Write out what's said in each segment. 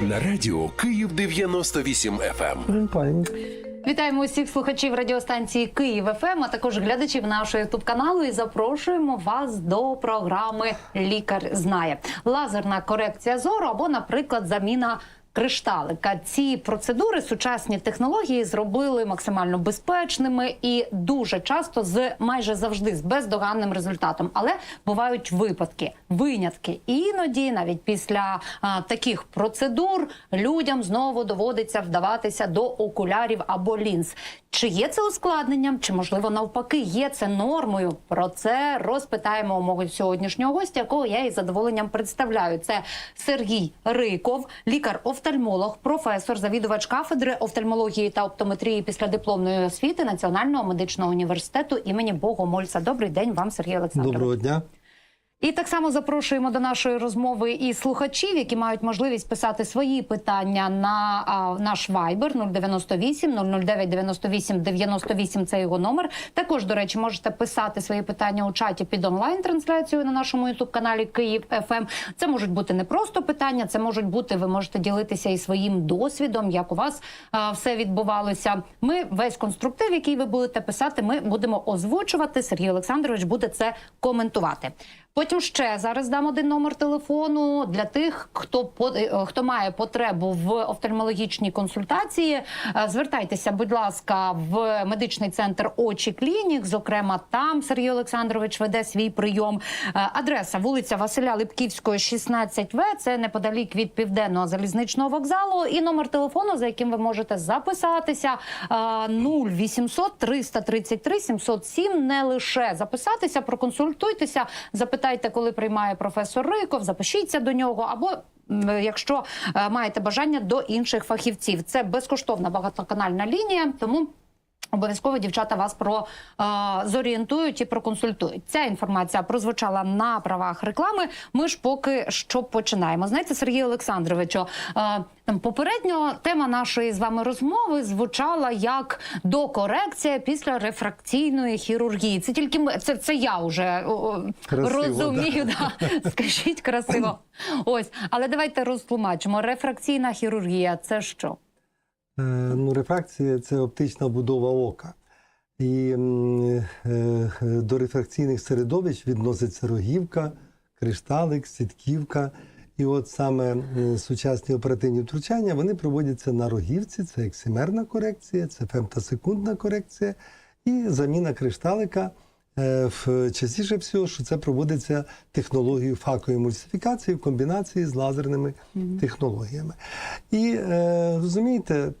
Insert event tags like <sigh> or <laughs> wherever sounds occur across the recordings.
на радіо Київ 98 FM. Він пані. Вітаємо усіх слухачів радіостанції Київ ФМ, а також глядачів нашого ютуб каналу. І запрошуємо вас до програми Лікар знає лазерна корекція зору або, наприклад, заміна. Кришталика ці процедури сучасні технології зробили максимально безпечними і дуже часто з майже завжди з бездоганним результатом. Але бувають випадки, винятки. Іноді, навіть після а, таких процедур, людям знову доводиться вдаватися до окулярів або лінз. Чи є це ускладненням, чи можливо навпаки є це нормою? Про це розпитаємо мого сьогоднішнього гостя, якого я із задоволенням представляю. Це Сергій Риков, лікар-офтальмолог, професор, завідувач кафедри офтальмології та оптометрії післядипломної освіти Національного медичного університету імені Богомольця. Добрий день вам, Сергій Олександрович. Доброго дня. І так само запрошуємо до нашої розмови і слухачів, які мають можливість писати свої питання на а, наш Viber 098 009 98 98 – Це його номер. Також, до речі, можете писати свої питання у чаті під онлайн трансляцією на нашому ютуб каналі Київ ФМ. Це можуть бути не просто питання, це можуть бути. Ви можете ділитися і своїм досвідом, як у вас а, все відбувалося. Ми весь конструктив, який ви будете писати, ми будемо озвучувати. Сергій Олександрович буде це коментувати. Потім ще зараз дам один номер телефону для тих, хто е, хто має потребу в офтальмологічній консультації. Е, Звертайтеся, будь ласка, в медичний центр очі клінік. Зокрема, там Сергій Олександрович веде свій прийом. Е, Адреса вулиця Василя Липківського, 16В. Це неподалік від південного залізничного вокзалу. І номер телефону, за яким ви можете записатися, е, 0800 333 707. Не лише записатися, проконсультуйтеся, запитайте, коли приймає професор Риков, запишіться до нього або. Якщо е, маєте бажання до інших фахівців, це безкоштовна багатоканальна лінія, тому Обов'язково дівчата вас про е, зорієнтують і проконсультують. Ця інформація прозвучала на правах реклами. Ми ж поки що починаємо. Знаєте, Сергію Олександровичу, е, там попередньо тема нашої з вами розмови звучала як докорекція після рефракційної хірургії. Це тільки ми це, це я вже о, о, Красиво, розумію. Да. <laughs> Скажіть красиво. Ось, але давайте розтлумачимо. Рефракційна хірургія це що? Е, Ну, рефракція це оптична будова ока. І е, е, до рефракційних середовищ відноситься рогівка, кришталик, сітківка. І от саме сучасні оперативні втручання вони проводяться на рогівці. Це ексимерна корекція, це фемтосекундна корекція і заміна кришталика. Частіше всього, що це проводиться технологією факоемульсифікації в комбінації з лазерними технологіями. І розумієте,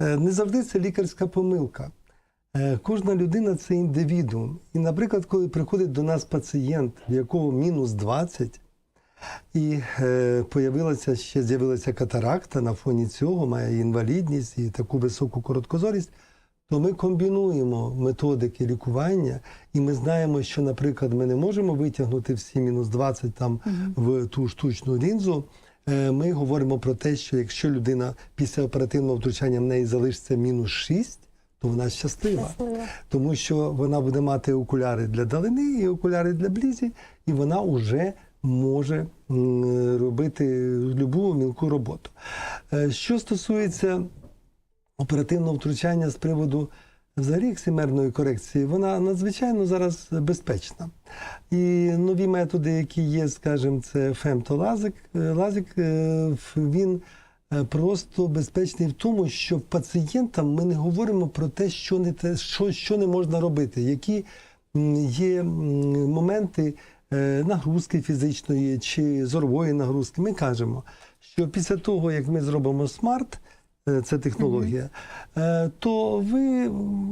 не завжди це лікарська помилка. Е, Кожна людина це індивідуум. І, наприклад, коли приходить до нас пацієнт, в якого мінус 20, і е, появилася ще з'явилася катаракта на фоні цього, має інвалідність і таку високу короткозорість, то ми комбінуємо методики лікування, і ми знаємо, що, наприклад, ми не можемо витягнути всі мінус 20 там в ту штучну лінзу. Е, Ми говоримо про те, що якщо людина після оперативного втручання в неї залишиться мінус 6, то вона щаслива. Тому що вона буде мати окуляри для далини і окуляри для близі, і вона вже може робити любу мілку роботу. Е, Що стосується оперативного втручання з приводу взагалі ексимерної корекції, вона надзвичайно зараз безпечна. І нові методи, які є, скажімо, це фемтолазик, е, лазик, е, він е, просто безпечний в тому, що пацієнтам ми не говоримо про те, що не те, що, що не можна робити, які є моменти нагрузки фізичної чи зорової нагрузки. Ми кажемо, що після того, як ми зробимо смарт, це технологія, е, то ви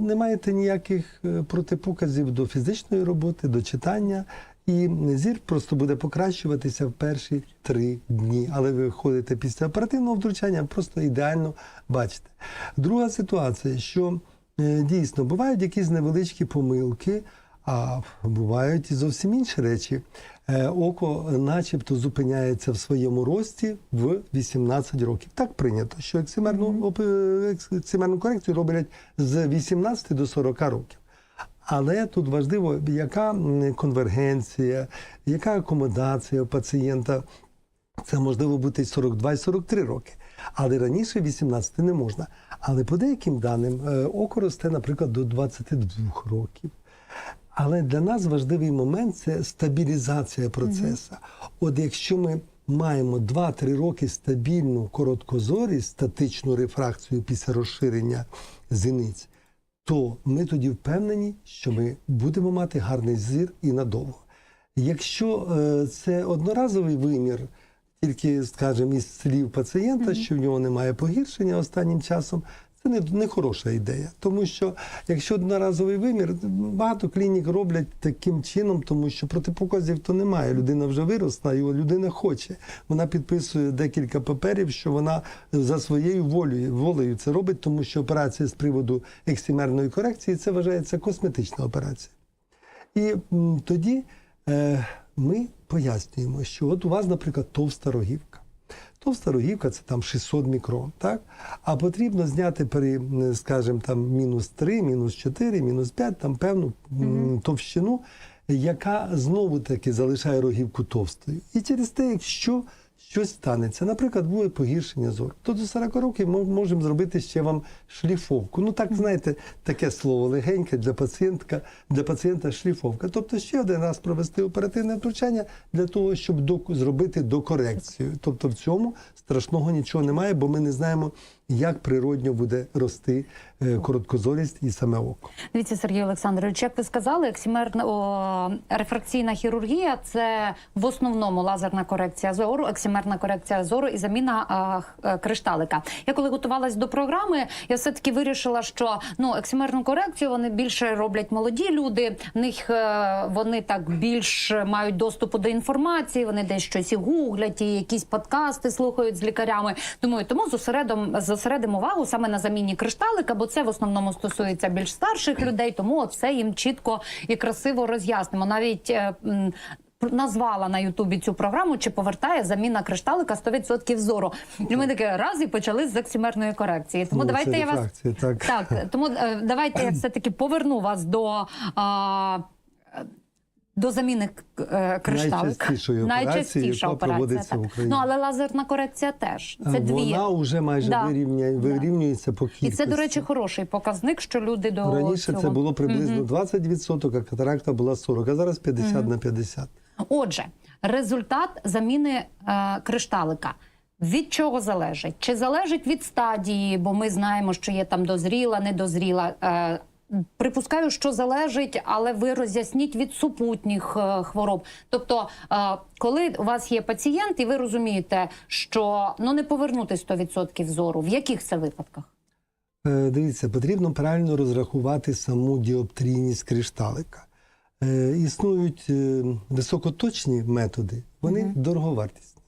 не маєте ніяких е, протипоказів до фізичної роботи, до читання. І зір просто буде покращуватися в перші три дні. Але ви ходите після оперативного втручання, просто ідеально бачите. Друга ситуація, що е, дійсно бувають якісь невеличкі помилки, а бувають і зовсім інші речі. Е, Око, начебто, зупиняється в своєму рості в 18 років. Так прийнято, що ексимерну, ексимерну корекцію роблять з 18 до 40 років. Але тут важливо, яка конвергенція, яка акомодація у пацієнта. Це можливо бути і 42 і 43 роки. Але раніше 18 не можна. Але по деяким даним е, око росте, наприклад, до 22 років. Але для нас важливий момент це стабілізація процесу. От якщо ми маємо 2-3 роки стабільну короткозорість, статичну рефракцію після розширення зіниць, то ми тоді впевнені, що ми будемо мати гарний зір і надовго. Якщо е, це одноразовий вимір, тільки, скажімо, із слів пацієнта, що в нього немає погіршення останнім часом, це не, не хороша ідея. Тому що якщо одноразовий вимір, багато клінік роблять таким чином, тому що протипоказів то немає. Людина вже виросла, і людина хоче. Вона підписує декілька паперів, що вона за своєю волею, волею це робить, тому що операція з приводу ексимерної корекції це вважається косметична операція. І тоді е, ми пояснюємо, що от у вас, наприклад, товста рогівка. Товста рогівка це там 600 мікрон, так? А потрібно зняти при, скажімо, там мінус 3, мінус 4, мінус 5, там певну м, товщину, яка знову таки залишає рогівку товстою. І через те, якщо щось станеться, наприклад, буде погіршення зору, то до 40 років ми можемо зробити ще вам шліфовку. Ну так знаєте, таке слово легеньке для пацієнтка, для пацієнта шліфовка. Тобто ще один раз провести оперативне втручання для того, щоб зробити докорекцію. Тобто в цьому страшного нічого немає, бо ми не знаємо, як природньо буде рости е, короткозорість і саме око. Дивіться, Сергій Олександрович, як ви сказали, ексимерна о, рефракційна хірургія це в основному лазерна корекція зору, ексимерна корекція зору і заміна а, е, кришталика. Я коли готувалась до програми, я все таки вирішила, що ну ексимерну корекцію вони більше роблять молоді люди. В них е, вони так більш мають доступу до інформації. Вони десь щось і гуглять, і якісь подкасти слухають з лікарями. Думаю, тому зосередом зосередимо увагу саме на заміні кришталика, бо це в основному стосується більш старших людей. Тому от все їм чітко і красиво роз'яснимо. Навіть е, Назвала на Ютубі цю програму, чи повертає заміна кришталика 100% зору. І ми таке раз і почали з ексимерної корекції. Тому Ну, давайте я вас так. так, тому е, давайте я все таки поверну вас до. А, до заміни е. Найчастішої операції, Найчастіша яка операція. проводиться Так. в Україні. Ну але лазерна корекція теж. Це дві. Вона вже майже Да. вирівняє, вирівнюється по І це, до речі, хороший показник, що люди до Раніше цього. це було приблизно 20%, а катаракта була 40, а зараз 50 на 50. Отже, результат заміни е, кришталика. Від чого залежить? Чи залежить від стадії, бо ми знаємо, що є там дозріла, недозріла. Е, Припускаю, що залежить, але ви роз'ясніть від супутніх е, хвороб. Тобто, е, коли у вас є пацієнт, і ви розумієте, що ну не повернути 100% зору, в яких це випадках? Е, Дивіться, потрібно правильно розрахувати саму діоптрійність кришталика. Існують високоточні методи, вони дороговартісні.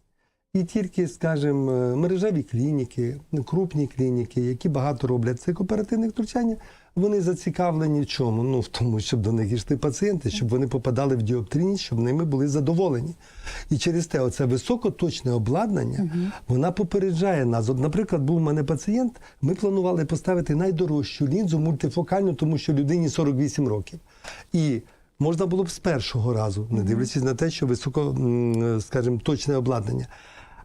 І тільки, скажімо, мережеві клініки, крупні клініки, які багато роблять цих оперативних втручань, вони зацікавлені в чому? Ну, в тому, щоб до них йшли пацієнти, щоб вони попадали в діоптрійність, щоб ними були задоволені. І через те, оце високоточне обладнання, вона попереджає нас. От, наприклад, був у мене пацієнт, ми планували поставити найдорожчу лінзу мультифокальну, тому що людині 48 років. І можна було б з першого разу, не дивлячись на те, що високо, скажімо, точне обладнання.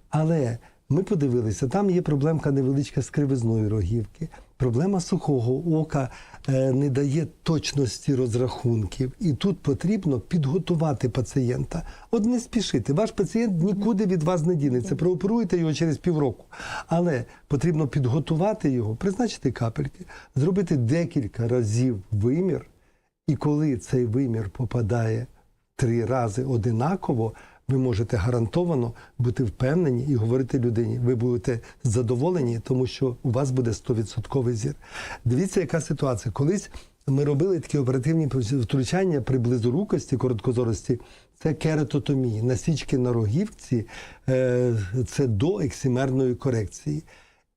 Але ми подивилися, там є проблемка невеличка з кривизною рогівки. Проблема сухого ока е, не дає точності розрахунків, і тут потрібно підготувати пацієнта. От не спішити. Ваш пацієнт нікуди від вас не дінеться. Прооперуйте його через півроку. Але потрібно підготувати його, призначити капельки, зробити декілька разів вимір. І коли цей вимір попадає три рази одинаково, ви можете гарантовано бути впевнені і говорити людині. Ви будете задоволені, тому що у вас буде 100% зір. Дивіться, яка ситуація. Колись ми робили такі оперативні втручання при близорукості, короткозорості. Це кератотомії, насічки на рогівці, е, це до ексимерної корекції.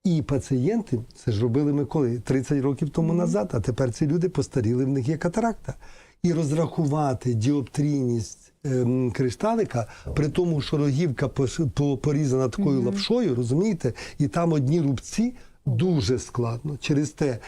І пацієнти, це ж робили ми коли? 30 років тому назад, а тепер ці люди постаріли, в них є катаракта. І розрахувати діоптрійність ем, кришталика, при тому, що рогівка порізана такою лапшою, розумієте, і там одні рубці дуже складно. Через те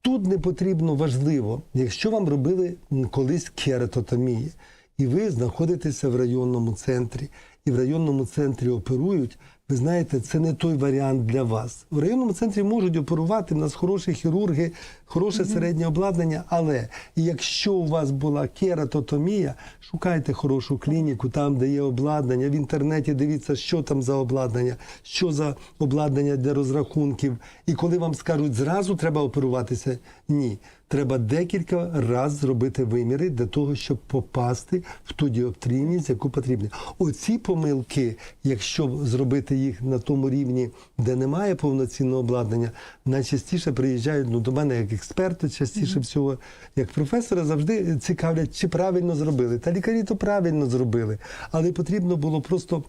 тут не потрібно важливо, якщо вам робили колись кератотомії, і ви знаходитеся в районному центрі, і в районному центрі оперують, ви знаєте, це не той варіант для вас. В районному центрі можуть оперувати, в нас хороші хірурги, хороше середнє обладнання, але якщо у вас була кератотомія, шукайте хорошу клініку, там, де є обладнання, в інтернеті дивіться, що там за обладнання, що за обладнання для розрахунків. І коли вам скажуть, зразу треба оперуватися, ні. Треба декілька разів зробити виміри для того, щоб попасти в ту діоптрійність, яку потрібно. Оці помилки, якщо зробити їх на тому рівні, де немає повноцінного обладнання, найчастіше приїжджають ну, до мене як експерти, частіше всього, як професора, завжди цікавлять, чи правильно зробили. Та лікарі то правильно зробили, але потрібно було просто.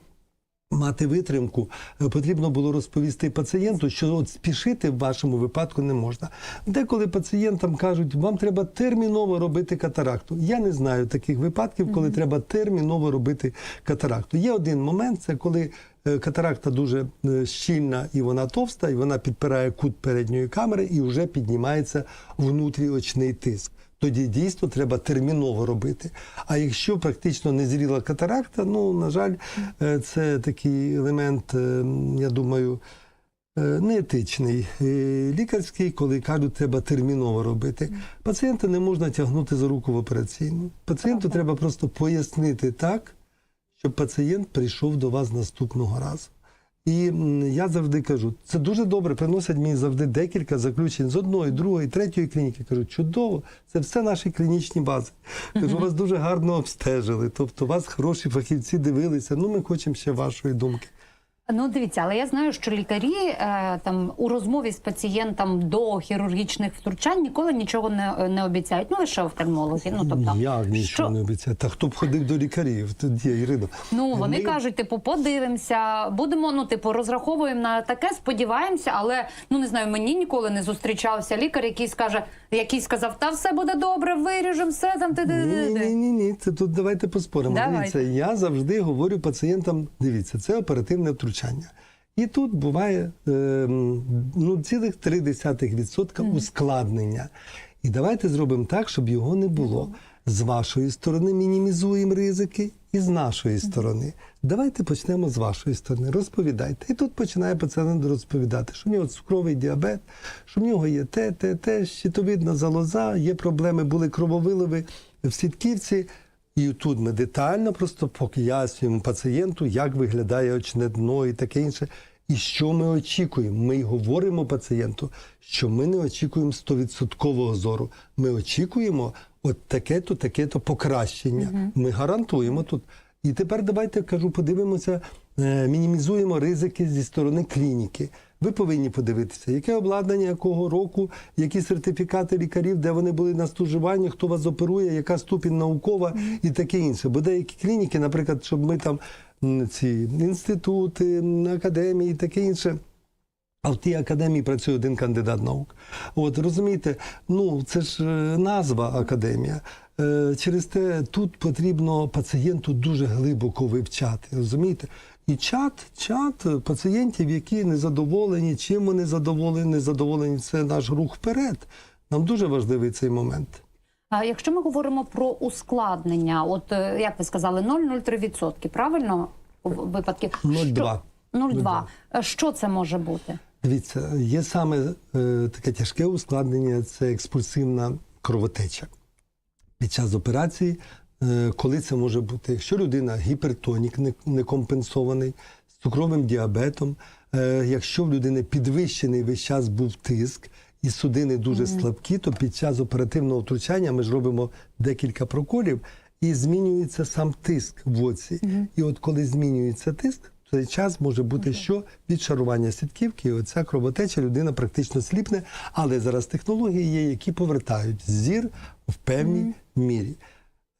Мати витримку Е, потрібно було розповісти пацієнту, що от спішити в вашому випадку не можна. Деколи пацієнтам кажуть, вам треба терміново робити катаракту. Я не знаю таких випадків, коли треба терміново робити катаракту. Є один момент, це коли катаракта дуже е, щільна і вона товста, і вона підпирає кут передньої камери і вже піднімається внутріочний тиск. Тоді дійсно треба терміново робити. А якщо практично не зріла катаракта, ну на жаль, е, це такий елемент, е, я думаю, е, неетичний, е, лікарський, коли кажуть, треба терміново робити. Пацієнта не можна тягнути за руку в операційну. Пацієнту треба просто пояснити так, щоб пацієнт прийшов до вас наступного разу. І я завжди кажу, це дуже добре, приносять мені завжди декілька заключень з одної, другої, третьої клініки. Кажу, чудово, це все наші клінічні бази. Кажу, вас дуже гарно обстежили. Тобто вас хороші фахівці дивилися. Ну, ми хочемо ще вашої думки. Ну, дивіться, але я знаю, що лікарі е, там у розмові з пацієнтом до хірургічних втручань ніколи нічого не, не обіцяють. Ну лише офтальмологи. Ну тобто, я нічого що- не обіцяю. Та хто б ходив до лікарів? Тоді, Ірино. Ну вони Ми- кажуть, типу, подивимося, будемо, ну типу, розраховуємо на таке, сподіваємося, але ну не знаю, мені ніколи не зустрічався лікар, який скаже, який сказав, та все буде добре, виріжемо все там. Ти, Ні, ні, ні, ні. Це тут давайте поспоримо. Давайте. Дивіться, я завжди говорю пацієнтам: дивіться, це оперативне втручання. І тут буває е, м, ну, цілих 0,3% ускладнення. І давайте зробимо так, щоб його не було. З вашої сторони мінімізуємо ризики, і з нашої сторони. Давайте почнемо з вашої сторони. Розповідайте. І тут починає пацієнт розповідати, що в нього цукровий діабет, що в нього є те, те, те, щитовидна залоза, є проблеми, були крововиливи в сітківці. І тут ми детально просто пояснюємо пацієнту, як виглядає очне дно і таке інше. І що ми очікуємо? Ми й говоримо пацієнту, що ми не очікуємо 100% зору. Ми очікуємо от таке-то, таке-то покращення. Ми гарантуємо тут. І тепер давайте кажу, подивимося, е, мінімізуємо ризики зі сторони клініки. Ви повинні подивитися, яке обладнання, якого року, які сертифікати лікарів, де вони були на стужуванні, хто вас оперує, яка ступінь наукова і таке інше. Бо деякі клініки, наприклад, щоб ми там ці інститути, академії, і таке інше. А в тій академії працює один кандидат наук. От розумієте, ну це ж е, назва академія. Е, Через те тут потрібно пацієнту дуже глибоко вивчати. Розумієте? І чат, чат пацієнтів, які незадоволені, чим вони задоволені, незадоволені, це наш рух вперед. Нам дуже важливий цей момент. А якщо ми говоримо про ускладнення, от е, як ви сказали, 0,03%, правильно? У випадки 0,2. 0,2. Е, Що це може бути? Дивіться, є саме е, таке тяжке ускладнення це експульсивна кровотеча. Під час операції, коли це може бути, якщо людина гіпертонік не- некомпенсований, з цукровим діабетом, е, якщо в людини підвищений весь час був тиск і судини дуже слабкі, то під час оперативного втручання ми ж робимо декілька проколів і змінюється сам тиск в оці. І от коли змінюється тиск, в цей час може бути що? Відшарування сітківки, і оця кровотеча людина практично сліпне, але зараз технології є, які повертають зір в певній мірі.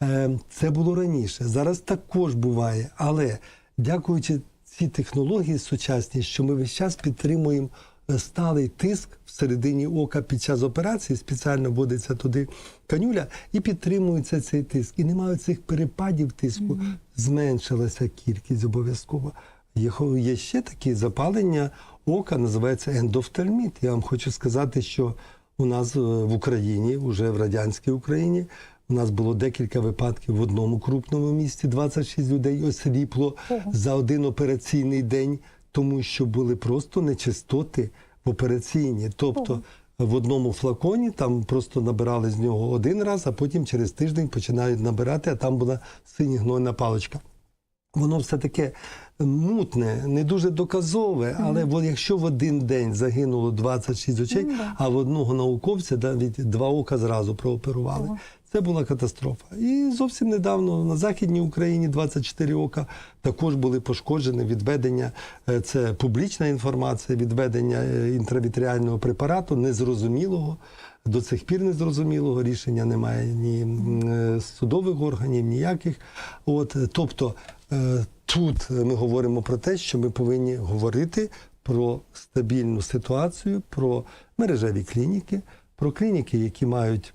Е, Це було раніше. Зараз також буває, але дякуючи цій технології сучасній, що ми весь час підтримуємо е, сталий тиск всередині ока під час операції, спеціально вводиться туди канюля, і підтримується цей тиск. І немає цих перепадів тиску, зменшилася кількість обов'язково. Є, ще такі запалення ока, називається ендофтальміт. Я вам хочу сказати, що у нас е, в Україні, вже в радянській Україні, У нас було декілька випадків в одному крупному місті. 26 людей осліпло за один операційний день, тому що були просто нечистоти в операційні. Тобто в одному флаконі там просто набирали з нього один раз, а потім через тиждень починають набирати, а там була синьо-гнойна паличка. Воно все таке мутне, не дуже доказове, але от якщо в один день загинуло 26 очей, а в одного науковця навіть два ока зразу прооперували. Це була катастрофа. І зовсім недавно на Західній Україні 24 ока також були пошкоджені відведення. е, Це публічна інформація, відведення е, інтравітріального препарату незрозумілого. До цих пір незрозумілого рішення немає ні е, судових органів, ніяких. От, тобто тут ми говоримо про те, що ми повинні говорити про стабільну ситуацію, про мережеві клініки, про клініки, які мають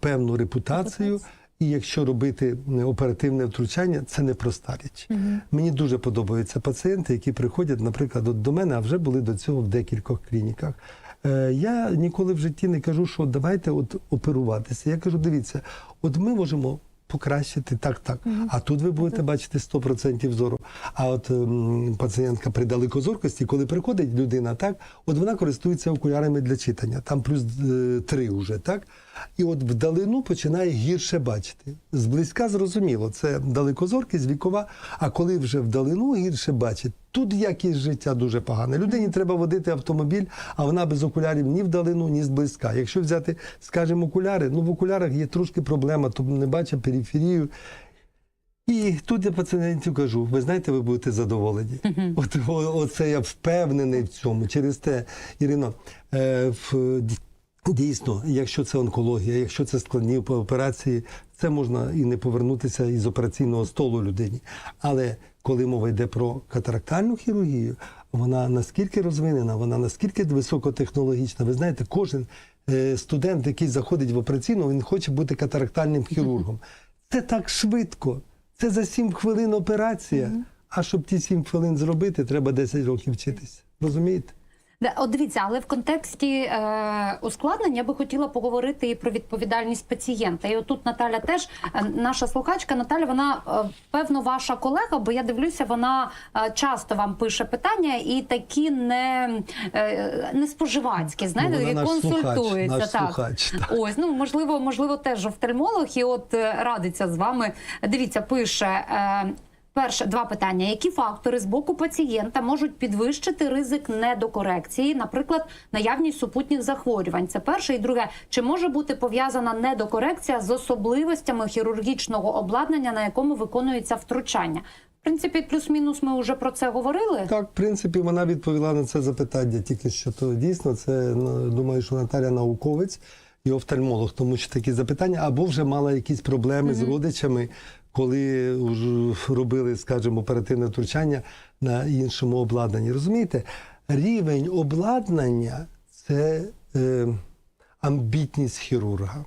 певну репутацію. І якщо робити оперативне втручання, це непроста річ. Мені дуже подобаються пацієнти, які приходять, наприклад, от до мене, а вже були до цього в декількох клініках. Е, Я ніколи в житті не кажу, що давайте от оперуватися. Я кажу, дивіться, от ми можемо покращити так, так. А тут ви будете бачити 100% зору. А от ем, пацієнтка при далекозоркості, коли приходить людина, так, от вона користується окулярами для читання, там плюс е, три вже, так? І от вдалину починає гірше бачити. Зблизька зрозуміло, це далекозоркість вікова, а коли вже вдалину гірше бачить, тут якість життя дуже погана. Людині треба водити автомобіль, а вона без окулярів ні вдалину, ні зблизька. Якщо взяти, скажімо, окуляри, ну в окулярах є трошки проблема, тобто не бачить периферію. І тут я пацієнтів кажу, ви знаєте, ви будете задоволені. От оце я впевнений в цьому. Через те, Ірино, е, в, дійсно, якщо це онкологія, якщо це складні операції, це можна і не повернутися із операційного столу людині. Але коли мова йде про катарактальну хірургію, вона наскільки розвинена, вона наскільки високотехнологічна. Ви знаєте, кожен е, студент, який заходить в операційну, він хоче бути катарактальним хірургом. Це так швидко. Це за 7 хвилин операція. А щоб ті 7 хвилин зробити, треба 10 років вчитися. Розумієте? От дивіться, але в контексті е, ускладнень я би хотіла поговорити і про відповідальність пацієнта. І отут Наталя теж е, наша слухачка Наталя, вона е, певно ваша колега, бо я дивлюся, вона е, часто вам пише питання і такі не, е, не споживацькі, знаєте, Ну, вона наш слухач, наш так. слухач, так. Ось, ну можливо, можливо, теж офтальмолог, і от радиться з вами. Дивіться, пише. Перше два питання: які фактори з боку пацієнта можуть підвищити ризик недокорекції, наприклад, наявність супутніх захворювань? Це перше і друге, чи може бути пов'язана недокорекція з особливостями хірургічного обладнання, на якому виконується втручання? В принципі, плюс-мінус ми вже про це говорили. Так, в принципі, вона відповіла на це запитання тільки що то дійсно. Це ну, думаю, що Наталя науковець і офтальмолог, тому що такі запитання, або вже мала якісь проблеми з родичами, коли робили, скажімо, оперативне втручання на іншому обладнанні. Розумієте, рівень обладнання це е, амбітність хірурга.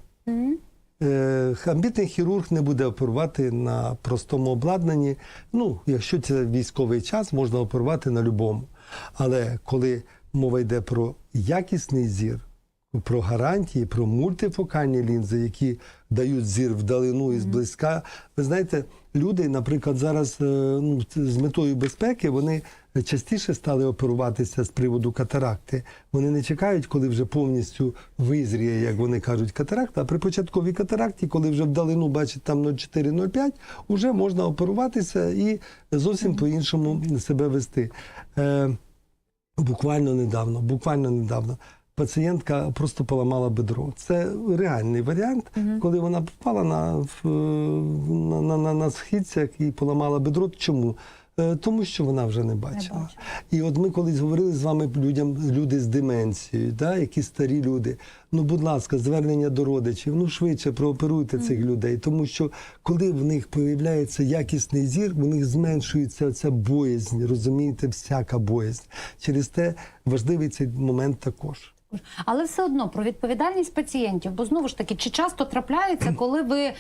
Е, амбітний хірург не буде оперувати на простому обладнанні. Ну, якщо це військовий час, можна оперувати на будь-якому. Але коли мова йде про якісний зір, про гарантії, про мультифокальні лінзи, які дають зір вдалину і зблизька. Ви знаєте, люди, наприклад, зараз е, ну, з метою безпеки вони частіше стали оперуватися з приводу катаракти. Вони не чекають, коли вже повністю визріє, як вони кажуть, катаракта. А при початковій катаракті, коли вже вдалину бачить там 0,4-0,5, вже можна оперуватися і зовсім по-іншому себе вести. Е, Буквально недавно, буквально недавно. Пацієнтка просто поламала бедро. Це реальний варіант, коли вона попала на, на, на, на, на східцях і поламала бедро. Чому? Е, Тому що вона вже не бачила. бачила. І от ми колись говорили з вами людям, люди з деменцією, да, які старі люди. Ну, будь ласка, звернення до родичів, ну швидше прооперуйте цих людей. Тому що коли в них появляється якісний зір, в них зменшується ця боязнь, розумієте, всяка боязнь. Через те важливий цей момент також. Але все одно про відповідальність пацієнтів, бо знову ж таки, чи часто трапляється, коли ви е,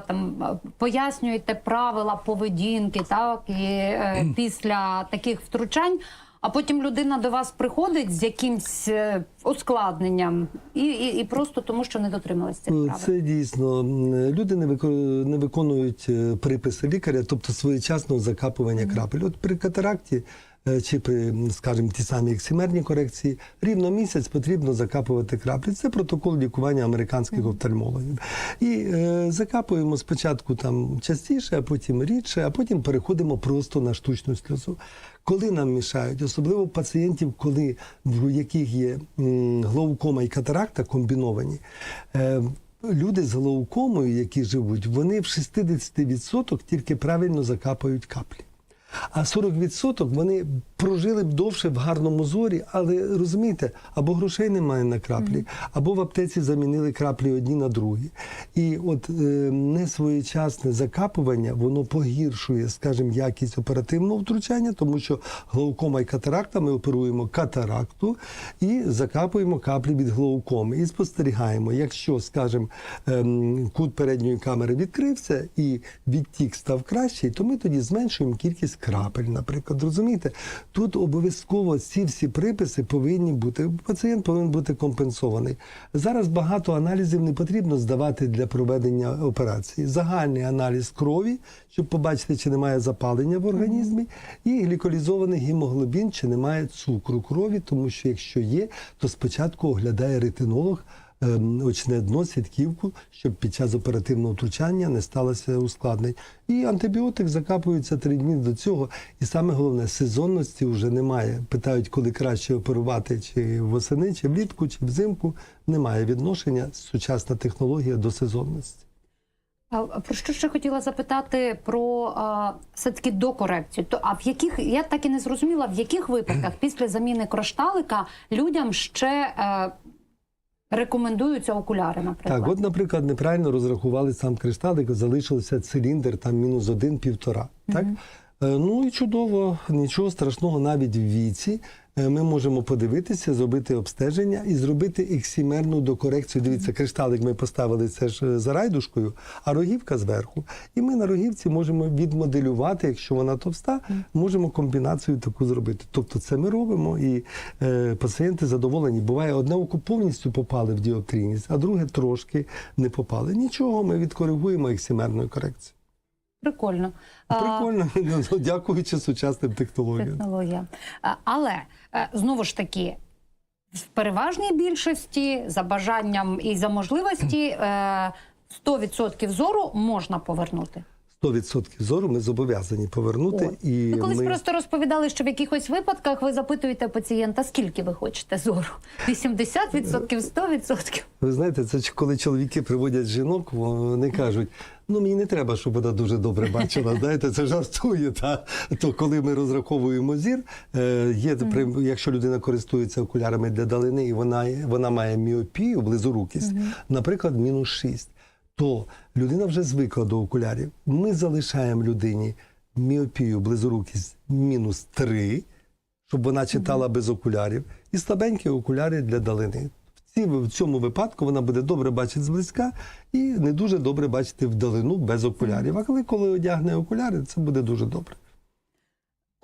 там пояснюєте правила поведінки, так і е, після таких втручань. А потім людина до вас приходить з якимсь е, ускладненням і, і, і просто тому, що не дотрималась цих правил. Це дійсно люди не не виконують е, приписи лікаря, тобто своєчасного закапування крапель. От при катаракті чи при, скажімо, ті самі ексимерні корекції, рівно місяць потрібно закапувати краплі. Це протокол лікування американських офтальмологів. І е, закапуємо спочатку там частіше, а потім рідше, а потім переходимо просто на штучну сльозу. Коли нам мішають, особливо пацієнтів, коли в яких є м, глаукома і катаракта комбіновані. Е, Люди з глаукомою, які живуть, вони в 60% тільки правильно закапають каплі. А 40% вони прожили б довше в гарному зорі, але розумієте, або грошей немає на краплі, або в аптеці замінили краплі одні на другі. І от е, несвоєчасне закапування воно погіршує, скажімо, якість оперативного втручання, тому що глаукома і катаракта ми оперуємо катаракту і закапуємо каплі від глаукоми. І спостерігаємо, якщо, скажімо, ем, кут передньої камери відкрився і відтік став кращий, то ми тоді зменшуємо кількість крапель, наприклад. Розумієте? Тут обов'язково ці всі приписи повинні бути. Пацієнт повинен бути компенсований. Зараз багато аналізів не потрібно здавати для проведення операції. Загальний аналіз крові, щоб побачити, чи немає запалення в організмі, і гліколізований гемоглобін, чи немає цукру крові, тому що якщо є, то спочатку оглядає ретинолог очне дно, сітківку, щоб під час оперативного втручання не сталося ускладнень. І антибіотик закапується три дні до цього. І саме головне, сезонності вже немає. Питають, коли краще оперувати, чи восени, чи влітку, чи взимку. Немає відношення сучасна технологія до сезонності. Про що ще хотіла запитати про а, все-таки докорекцію? То а в яких я так і не зрозуміла, в яких випадках після заміни крошталика людям ще е, рекомендуються окуляри, наприклад? Так, от, наприклад, неправильно розрахували сам кришталик, залишився циліндр там мінус один півтора. Так? Е, Ну і чудово, нічого страшного навіть в віці. Е, Ми можемо подивитися, зробити обстеження і зробити ексімерну докорекцію. Дивіться, кришталик ми поставили це ж е, за райдушкою, а рогівка зверху. І ми на рогівці можемо відмоделювати, якщо вона товста, можемо комбінацію таку зробити. Тобто це ми робимо, і е, пацієнти задоволені. Буває, одне око повністю попали в діоптрійність, а друге трошки не попали. Нічого, ми відкоригуємо ексімерною корекцією. Прикольно. Прикольно, а, <laughs> дякуючи сучасним технологіям. технологія. Але е, знову ж таки, в переважній більшості за бажанням і за можливості е, 100% зору можна повернути. 100% зору ми зобов'язані повернути. І Ви колись ми... просто розповідали, що в якихось випадках ви запитуєте пацієнта, скільки ви хочете зору? 80%, 100%? Ви знаєте, це коли чоловіки приводять жінок, вони кажуть: ну мені не треба, щоб вона дуже добре бачила. <laughs> Знаєте, це жартує. Та то коли ми розраховуємо зір, е, є якщо людина користується окулярами для далини, і вона вона має міопію, близорукість, наприклад, мінус 6, то людина вже звикла до окулярів. Ми залишаємо людині міопію, близорукість мінус 3, щоб вона читала без окулярів, і слабенькі окуляри для далини. В В цьому випадку вона буде добре бачити зблизька і не дуже добре бачити вдалину без окулярів. А коли, коли одягне окуляри, це буде дуже добре.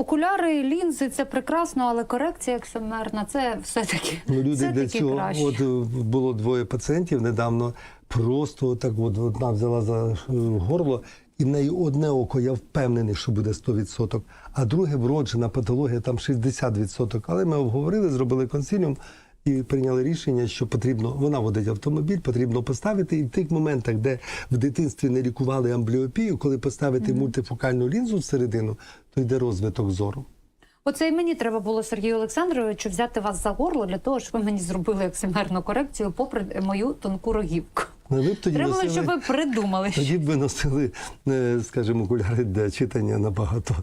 Окуляри, лінзи це прекрасно, але корекція ексомерна це все-таки Ну, люди все для цього краще. от було двоє пацієнтів недавно. Просто так от одна взяла за е, горло, і в неї одне око, я впевнений, що буде 100%, а друге вроджена патологія там 60%. Але ми обговорили, зробили консиліум і прийняли рішення, що потрібно, вона водить автомобіль, потрібно поставити. І в тих моментах, де в дитинстві не лікували амбліопію, коли поставити мультифокальну лінзу всередину, то йде розвиток зору. Оце і мені треба було Сергію Олександровичу взяти вас за горло для того, щоб ви мені зробили ексимерну корекцію попри мою тонку рогівку. Ну, ви б тоді Треба носили- щоб ви придумали. Тоді б ви носили, е, скажімо, окуляри для читання набагато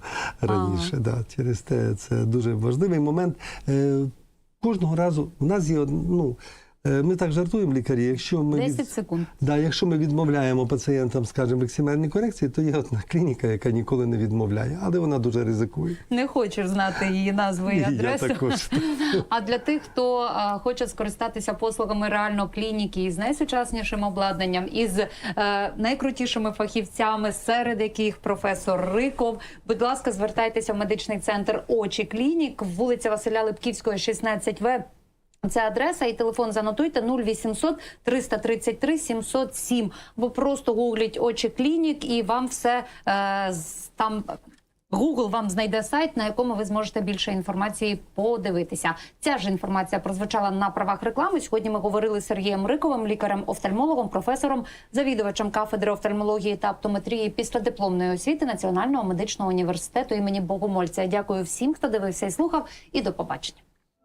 раніше. Да. Через те це дуже важливий момент. Кожного разу у нас є ну, Ми так жартуємо, лікарі. Якщо ми 10 секунд. Да, якщо ми відмовляємо пацієнтам, скажімо, ексимерні корекції, то є одна клініка, яка ніколи не відмовляє, але вона дуже ризикує. Не хочеш знати її назву і <laughs> Я адресу. також. <laughs> А для тих, хто хоче скористатися послугами реально клініки із найсучаснішим обладнанням, із е, найкрутішими фахівцями, серед яких професор Риков, будь ласка, звертайтеся в медичний центр очі клінік, вулиця Василя Липківського, 16В. Це адреса і телефон занотуйте 0800 333 707. Або просто гугліть очі клінік, і вам все е, там. Google вам знайде сайт, на якому ви зможете більше інформації подивитися. Ця ж інформація прозвучала на правах реклами. Сьогодні ми говорили з Сергієм Риковим, лікарем-офтальмологом, професором, завідувачем кафедри офтальмології та оптометрії після дипломної освіти Національного медичного університету імені Богомольця. Дякую всім, хто дивився і слухав. І до побачення.